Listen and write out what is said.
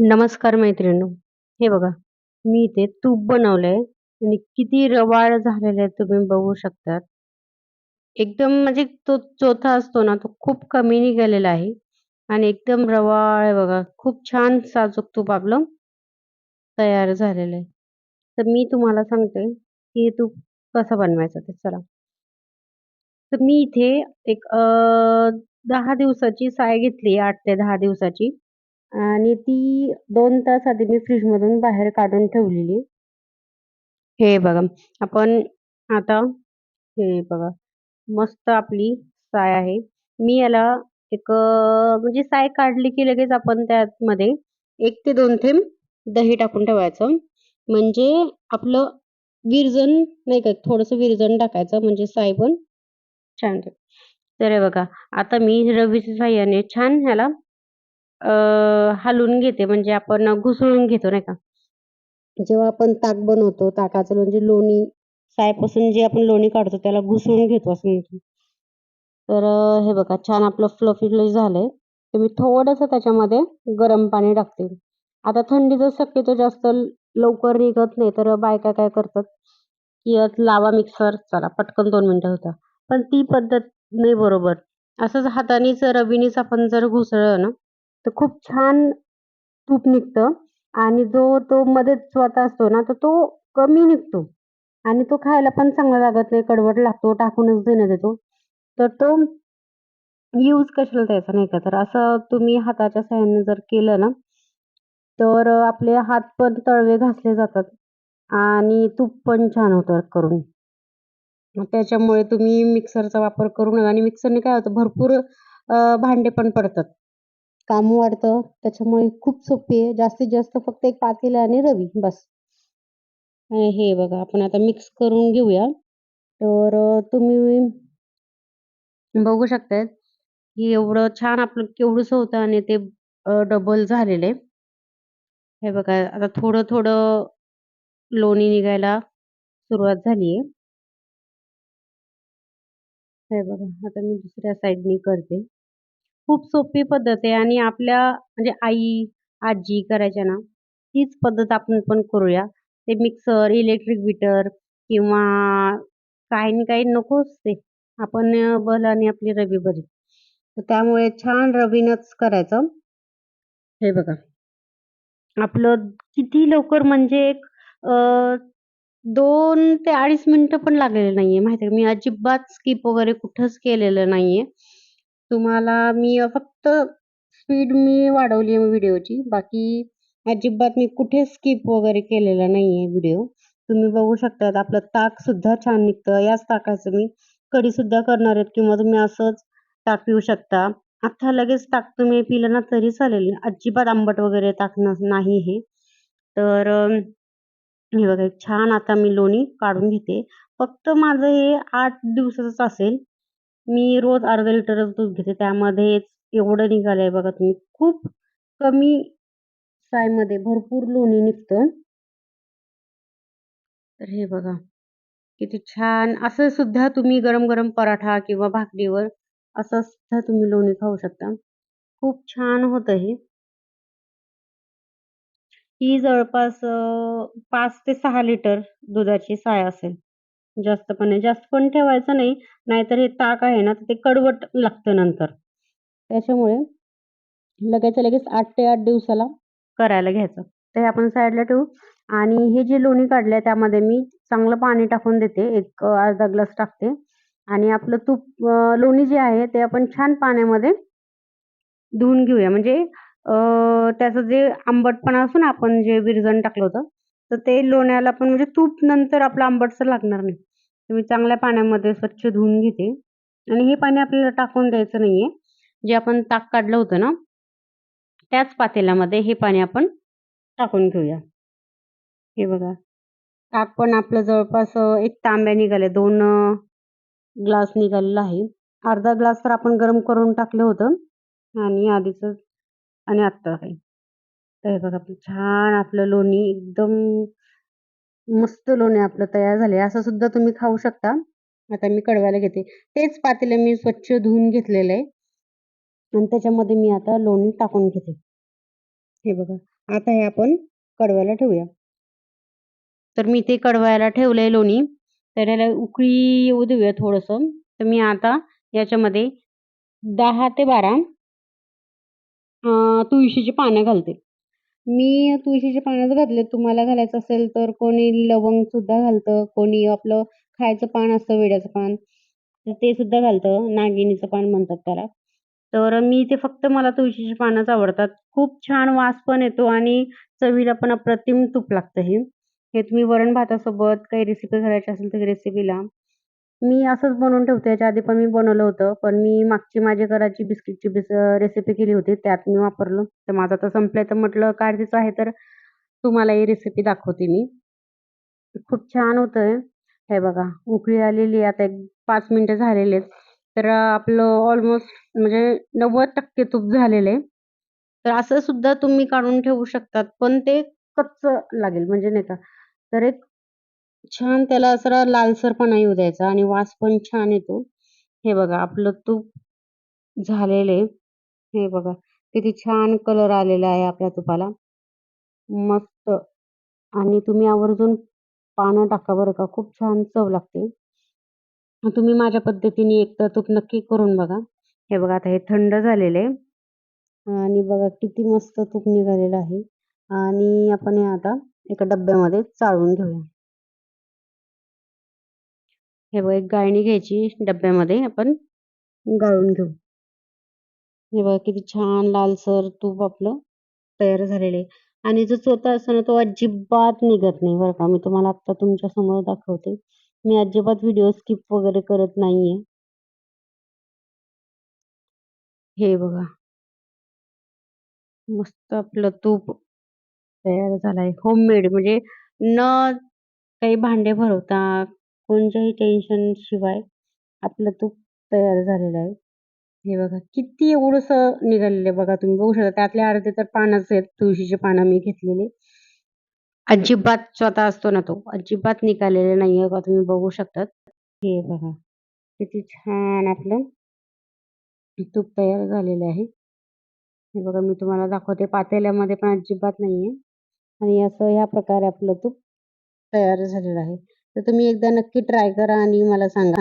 नमस्कार मैत्रिणींनो. हे बघा, मी इथे तूप बनवलंय आणि किती रवाळ झालेलं आहे तुम्ही बघू शकतात. एकदम म्हणजे तो चोथा असतो ना, तो खूप कमी निघालेला आहे आणि एकदम रवाळ आहे बघा. खूप छान साजूक तूप आपलं तयार झालेलं आहे. तर मी तुम्हाला सांगते, की हे तूप कसं बनवायचं ते चला. तर मी इथे एक दहा दिवसाची साय घेतली आठ ते दहा दिवसाची आणि ती 2 तास आधी मी फ्रिजमधून बाहेर काढून ठेवलेली. हे बघा, आपण आता हे बघा, मस्त आपली साय आहे. मी याला एक अ, म्हणजे साय काढली की लगेच आपण त्यामध्ये 1 ते 2 थेंब दही टाकून ठेवायचं. म्हणजे आपलं विरजण नाही का थोडंसं विरजण टाकायचं म्हणजे साय पण छान तर हे बघा, आता मी रवीच्या साह्याने छान ह्याला अ, हलवून घेते म्हणजे आपण घुसळून घेतो नाही का. जेव्हा आपण ताक बनवतो, ताकाचं म्हणजे लोणी सायपासून जे आपण लोणी काढतो त्याला घुसळून घेतो असं म्हणतो. तर अ, हे बघा छान आपलं फ्लफी झालंय. तर मी थोडंसं त्याच्यामध्ये गरम पाणी टाकते. आता थंडीचं शक्यतो जास्त लवकर निघत नाही, तर बायका काय करतात, की लावा मिक्सर, चला पटकन 2 मिनिटं होतं. पण ती पद्धत नाही बरोबर. असंच हातानेच रवीनेच आपण जर घुसळलं ना, तर खूप छान तूप निघतं आणि जो तो मध्ये स्वतः असतो ना, तर तो कमी निघतो आणि तो खायला पण चांगला लागत नाही, कडवट लागतो, टाकूनच देण्यात येतो. तर तो यूज कशाला द्यायचा नाही का. तर असं तुम्ही हाताच्या साह्याने जर केलं ना, तर आपले हात पण तळवे घासले जातात आणि तूप पण छान होतं करून. त्याच्यामुळे तुम्ही मिक्सरचा वापर करू नका आणि मिक्सरने काय होतं भरपूर भांडे पण पडतात. काम वाढतं त्याच्यामुळे खूप सोपी आहे. जास्तीत जास्त फक्त एक पातेलं आणि रवी बस. आणि हे बघा आपण आता मिक्स करून घेऊया. तर तुम्ही बघू शकताय, की एवढं छान आपलं केवढंसं होतं आणि ते डबल झालेलं आहे. हे बघा आता थोडं-थोडं लोणी निघायला सुरुवात झाली आहे. हे बघा, आता मी दुसऱ्या साईडनी करते. खूप सोपी पद्धत आहे आणि आपल्या म्हणजे आई, आजी करायच्या ना, तीच पद्धत आपण पण करूया. ते मिक्सर, इलेक्ट्रिक बीटर किंवा काही ना काही नकोच ते. आपण अ, बल आणि आपली रवी बरी. तर त्यामुळे छान रवीनंच करायचं. हे बघा. आपलं किती लवकर म्हणजे एक अ, 2 ते 2.5 मिनिटं पण लागलेलं नाहीये माहिती आहे का. मी अजिबात स्किप वगैरे कुठंच केलेलं नाहीये. तुम्हाला मी फक्त स्पीड मी वाढवली आहे व्हिडिओची. बाकी अजिबात मी कुठे स्किप वगैरे केलेला नाही आहे व्हिडिओ. तुम्ही बघू शकता आपलं ताकसुद्धा छान निघतं. याच ताकाचं मी कढीसुद्धा करणार आहेत किंवा तुम्ही असंच ताक पिऊ शकता. आता लगेच ताक तुम्ही पिलं ना तरी चालेल. अजिबात आंबट वगैरे ताक नाही हे. तर हे बघा छान आता मी लोणी काढून घेते. फक्त माझं हे आठ दिवसाचंच असेल. मी रोज अर्धा लिटरच दूध घेते. त्यामध्येच एवढं निघालं आहे बघा तुम्ही. खूप कमी सायमध्ये भरपूर लोणी निघतं. तर हे बघा. किती छान असं सुद्धा तुम्ही गरम-गरम पराठा किंवा भाकरीवर असं सुद्धा तुम्ही लोणी खाऊ शकता. खूप छान होतं हे. ही जवळपास पाच ते सहा लिटर दुधाची साय असेल. जास्त पण नाही. जास्त पण ठेवायचं नाही. नाहीतर हे ताक आहे ना, तर ते कडवट लागतं नंतर. त्याच्यामुळे लगेचच्या लगेच 8 ते 8 दिवसाला करायला घ्यायचं. तर हे आपण साईडला ठेवू आणि हे जे लोणी काढलंय त्यामध्ये मी चांगलं पाणी टाकून देते. एक अ, अर्धा ग्लास टाकते आणि आपलं तूप अ, लोणी जे आहे ते आपण छान पाण्यामध्ये धुवून घेऊया. म्हणजे अ, त्याचं जे आंबटपणा असतो ना, आपण जे विरजण टाकलं होतं, तर ते लोण्याला पण म्हणजे तूप नंतर आपलं आंबटसर लागणार नाही. तर मी चांगल्या पाण्यामध्ये स्वच्छ धुवून घेते आणि हे पाणी आपल्याला टाकून द्यायचं नाहीये. जे आपण ताक काढलं होतं ना, त्याच पातेल्यामध्ये हे पाणी आपण टाकून घेऊया. हे बघा. ताक पण आपलं जवळपास एक तांब्या निघाले. दोन ग्लास निघालेला आहे. अर्धा ग्लास तर आपण गरम करून टाकलं होतं आणि आधीचंच आणि आत्ता आहे. तर हे बघा छान आपलं लोणी एकदम मस्त लोणी आपलं तयार झाले असं सुद्धा तुम्ही खाऊ शकता. आता मी कडवायला घेते. तेच पातेलं मी स्वच्छ धुवून घेतलेलं आहे आणि त्याच्यामध्ये मी आता लोणी टाकून घेते. हे बघा. आता हे आपण कडवायला ठेवूया. तर मी ते कडवायला ठेवलंय लोणी. तर याला उकळी येऊ देऊया थोडंसं. तर मी आता याच्यामध्ये दहा ते बारा तुळशीची पानं घालते. मी तुळशीचे पानंच घातले तुम्हाला घालायचं असेल तर कोणी लवंग सुद्धा घालतं, कोणी आपलं खायचं पान असतं विड्याचं पान, तर ते सुद्धा घालतं. नागिनीचं पान म्हणतात त्याला. तर मी ते फक्त मला तुळशीची पानंच आवडतात. खूप छान वास पण येतो आणि चवीला पण अप्रतिम तूप लागतं हे. हे तुम्ही वरण भातासोबत काही रेसिपी करायची असेल तर रेसिपीला मी असंच बनवून ठेवते. याच्या आधी पण मी बनवलं होतं. पण मी मागची माझी घराची बिस्किटची बिस रेसिपी केली होती. त्यात मी वापरलं. तर माझं आता संपलंय तर म्हटलं काळजीचं आहे तर तुम्हाला ही रेसिपी दाखवते मी. खूप छान होतंय. हे बघा उकळी आलेली आहे. आता एक पाच मिनिटं झालेले आहेत. तर आपलं ऑलमोस्ट म्हणजे 90% तूप झालेलं आहे. तर असं सुद्धा तुम्ही काढून ठेवू शकतात. पण ते कच्चं लागेल म्हणजे नाही का. तर एक छान त्याला असा लालसरपणा येऊ द्यायचा आणि वास पण छान येतो. हे बघा आपलं तूप झालेलं आहे. हे बघा किती छान कलर आलेला आहे आपल्या तुपाला. मस्त आणि तुम्ही आवर्जून पानं टाका बरं का. खूप छान चव लागते. तुम्ही माझ्या पद्धतीने एकदा तूप नक्की करून बघा. हे बघा आता हे थंड झालेलं आहे आणि बघा किती मस्त तूप निघालेलं आहे आणि आपण हे आता एका डब्यामध्ये चाळून घेऊया. हे बघ एक गाळणी घ्यायची डब्यामध्ये आपण गाळून घेऊ. हे बघा किती छान लालसर तूप आपलं तयार झालेलं आहे आणि जो चोथा असतो ना तो अजिबात निघत नाही बरं का. मी तुम्हाला आत्ता तुमच्यासमोर दाखवते. मी अजिबात व्हिडिओ स्किप वगैरे करत नाहीये. हे बघा. मस्त आपलं तूप तयार झालंय होममेड म्हणजे न काही भांडे भरवता, कोणत्याही टेन्शनशिवाय आपलं तूप तयार झालेलं आहे. हे बघा किती एवढंसं निघालेलं आहे बघा तुम्ही बघू शकता. त्यातले अर्धे तर पानच आहेत. तुळशीचे पानं मी घेतलेले अजिबात स्वतः असतो ना तो अजिबात निघालेला आहे बघा तुम्ही बघू शकतात. हे बघा किती छान आपलं तूप तयार झालेलं आहे. हे बघा मी तुम्हाला दाखवते. पातेल्यामध्ये पण अजिबात नाहीये आणि असं ह्या प्रकारे आपलं तूप तयार झालेलं आहे. तर तुम्ही एकदा नक्की ट्राय करा आणि मला सांगा.